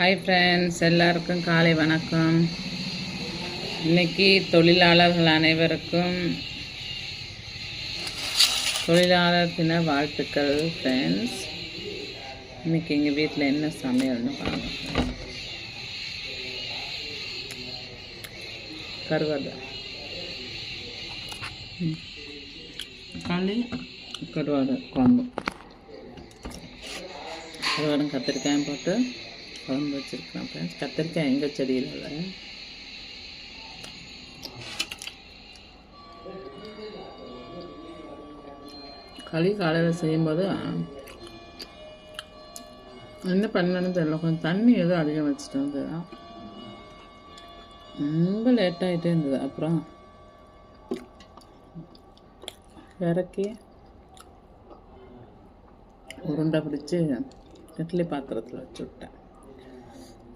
Hi friends எல்லாருக்கும் காலை வணக்கம். இன்னைக்கு தொழிலாளர்கள் அனைவருக்கும் தொழிலாளர் தின வாழ்த்துக்கள் ஃப்ரெண்ட்ஸ் இன்னைக்கு எங்கள் வீட்டில் என்ன சமையல்னு பாருங்க கருவாடு. தக்காளி கருவாடு குழம்பு. கருவாடும் கத்திரிக்காயும் போட்டு குழம்பு வச்சுருக்கலாம் ஃப்ரெண்ட்ஸ் கத்திரிக்காய் எங்கள் செடியில் இல்லை? களி காலையில் செய்யும்போது என்ன பண்ணணும்னு தெரியல. கொஞ்சம் தண்ணி எதுவும் அதிகம் வச்சுட்டு வந்து ரொம்ப லேட்டாகிட்டே இருந்தது. அப்புறம் இறக்கி உருண்டை பிடிச்சி இட்லி பாத்திரத்தில் வச்சு விட்டேன்.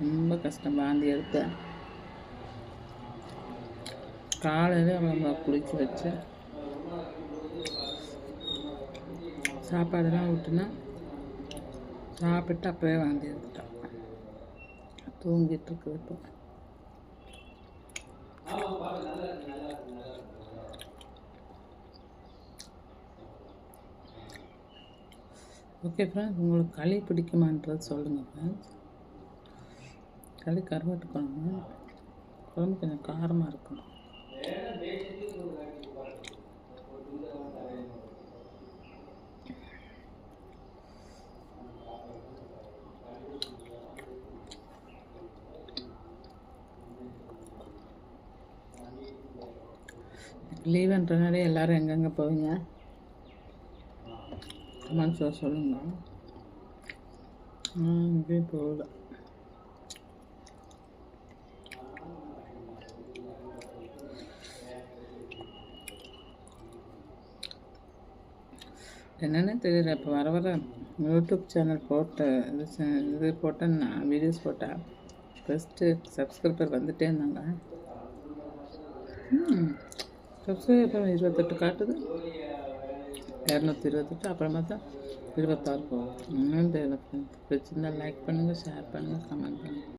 ரொம்ப கஷ்டம் வாந்தி எடுத்து காலையில் அவளை குளிக்க வச்சு சாப்பாடெல்லாம் விட்டுனா சாப்பிட்டு அப்போவே வாந்தி எடுத்துட்டான் தூங்கிட்டு இருக்குது இப்போ. ஓகே ஃப்ரெண்ட்ஸ் உங்களுக்கு களி பிடிக்குமான்றது சொல்லுங்கள் ஃப்ரெண்ட்ஸ் தக்காளி கருவாட்டு குழம்பு குழம்பு கொஞ்சம் காரமாக இருக்கும் லீவுன்றனாலே எல்லோரும் எங்கெங்கே போவீங்க? கமெண்ட்ஸில் சொல்லுங்க. நான் எங்கேயும் போகல. என்னென்னு தெரியல. இப்போ வர வர யூடியூப் சேனல் போட்ட இது இது போட்டேன் நான் வீடியோஸ் போட்டேன். ஃபஸ்ட்டு சப்ஸ்கிரைபர் வந்துட்டே இருந்தாங்க. சப்ஸ்கிரைபர் இருபத்தெட்டு காட்டுது. இரநூத்தி இருபத்தெட்டு அப்புறமா தான் இருபத்தாறு போகும் இன்னும் தெரியல லைக் பண்ணுங்கள் ஷேர் பண்ணுங்கள் கமெண்ட் பண்ணுங்கள்